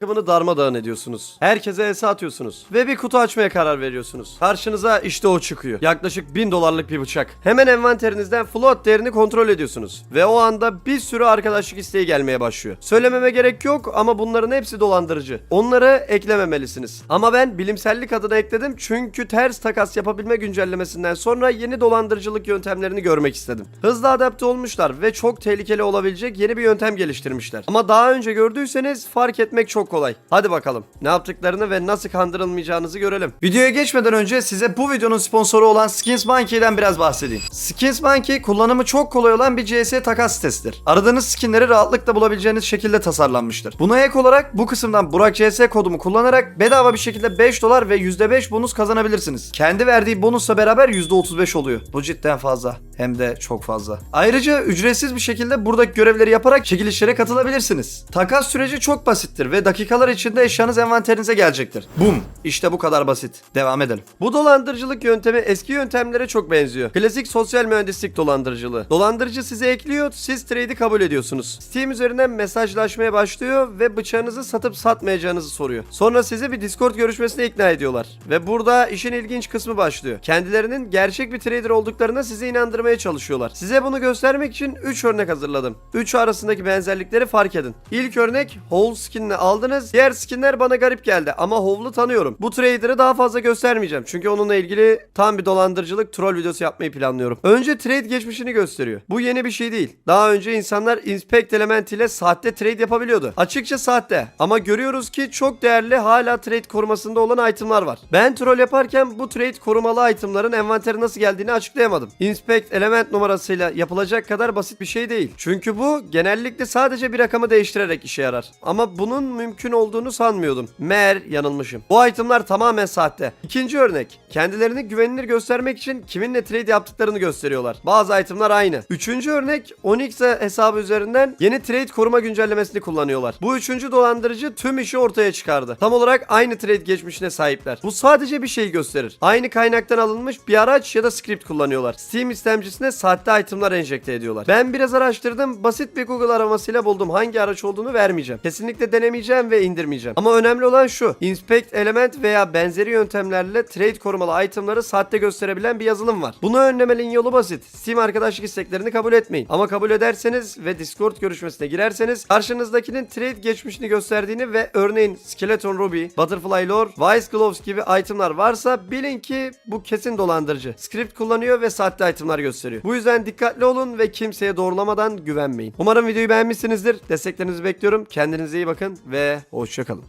takımını darmadağın ediyorsunuz. Herkese ese atıyorsunuz. Ve bir kutu açmaya karar veriyorsunuz. Karşınıza işte o çıkıyor. Yaklaşık 1000 dolarlık bir bıçak. Hemen envanterinizden float değerini kontrol ediyorsunuz. Ve o anda bir sürü arkadaşlık isteği gelmeye başlıyor. Söylememe gerek yok ama bunların hepsi dolandırıcı. Onları eklememelisiniz. Ama ben bilimsellik adına ekledim çünkü ters takas yapabilme güncellemesinden sonra yeni dolandırıcılık yöntemlerini görmek istedim. Hızlı adapte olmuşlar ve çok tehlikeli olabilecek yeni bir yöntem geliştirmişler. Ama daha önce gördüyseniz fark etmek çok kolay. Hadi bakalım ne yaptıklarını ve nasıl kandırılmayacağınızı görelim. Videoya geçmeden önce size bu videonun sponsoru olan Skins Monkey'den biraz bahsedeyim. Skins Monkey kullanımı çok kolay olan bir CS takas sitesidir. Aradığınız skinleri rahatlıkla bulabileceğiniz şekilde tasarlanmıştır. Buna ek olarak bu kısımdan Burak CS kodumu kullanarak bedava bir şekilde 5 dolar ve %5 bonus kazanabilirsiniz. Kendi verdiği bonusla beraber %35 oluyor. Bu cidden fazla. Hem de çok fazla. Ayrıca ücretsiz bir şekilde buradaki görevleri yaparak çekilişlere katılabilirsiniz. Takas süreci çok basittir ve dakikalar içinde eşyanız envanterinize gelecektir. Bum! İşte bu kadar basit. Devam edelim. Bu dolandırıcılık yöntemi eski yöntemlere çok benziyor. Klasik sosyal mühendislik dolandırıcılığı. Dolandırıcı size ekliyor, siz trade'i kabul ediyorsunuz. Steam üzerinden mesajlaşmaya başlıyor ve bıçağınızı satıp satmayacağınızı soruyor. Sonra sizi bir Discord görüşmesine ikna ediyorlar. Ve burada işin ilginç kısmı başlıyor. Kendilerinin gerçek bir trader olduklarına sizi inandırmaya çalışıyorlar. Size bunu göstermek için 3 örnek hazırladım. 3 arasındaki benzerlikleri fark edin. İlk örnek Hole skinini aldınız. Diğer skinler bana garip geldi ama Hove'lu tanıyorum. Bu trader'ı daha fazla göstermeyeceğim. Çünkü onunla ilgili tam bir dolandırıcılık troll videosu yapmayı planlıyorum. Önce trade geçmişini gösteriyor. Bu yeni bir şey değil. Daha önce insanlar inspect element ile sahte trade yapabiliyordu. Açıkça sahte ama görüyoruz ki çok değerli hala trade korumasında olan itemlar var. Ben troll yaparken bu trade korumalı itemların envantere nasıl geldiğini açıklayamadım. Inspect element numarasıyla yapılacak kadar basit bir şey değil. Çünkü bu genellikle sadece bir rakamı değiştirerek işe yarar. Ama bunun mümkün olduğunu sanmıyordum. Meğer yanılmışım. Bu itemlar tamamen sahte. İkinci örnek. Kendilerini güvenilir göstermek için kiminle trade yaptıklarını gösteriyorlar. Bazı itemlar aynı. Üçüncü örnek Onyx hesabı üzerinden yeni trade koruma güncellemesini kullanıyorlar. Bu üçüncü dolandırıcı tüm işi ortaya çıkardı. Tam olarak aynı trade geçmişine sahipler. Bu sadece bir şey gösterir. Aynı kaynaktan alınmış bir araç ya da script kullanıyorlar. Steam istemcisine sahte itemlar enjekte ediyorlar. Ben biraz araştırdım. Basit bir Google aramasıyla buldum. Hangi araç olduğunu vermeyeceğim. Kesinlikle denemeyeceğim ve indirmeyeceğim. Ama önemli olan şu. Inspect element veya benzeri yöntemlerle trade korumalı itemları sahte gösterebilen bir yazılım var. Bunu önlemenin yolu basit. Steam arkadaşlık isteklerini kabul etmeyin. Ama kabul ederseniz ve Discord görüşmesine girerseniz karşınızdakinin trade geçmişini gösterdiğini ve örneğin Skeleton Ruby, Butterfly Lore, Vice Gloves gibi itemlar varsa bilin ki bu kesin dolandırıcı. Script kullanıyor ve sahte itemlar gösteriyor. Bu yüzden dikkatli olun ve kimseye doğrulamadan güvenmeyin. Umarım videoyu beğenmişsinizdir. Desteklerinizi bekliyorum. Kendinize iyi bakın ve hoşçakalın.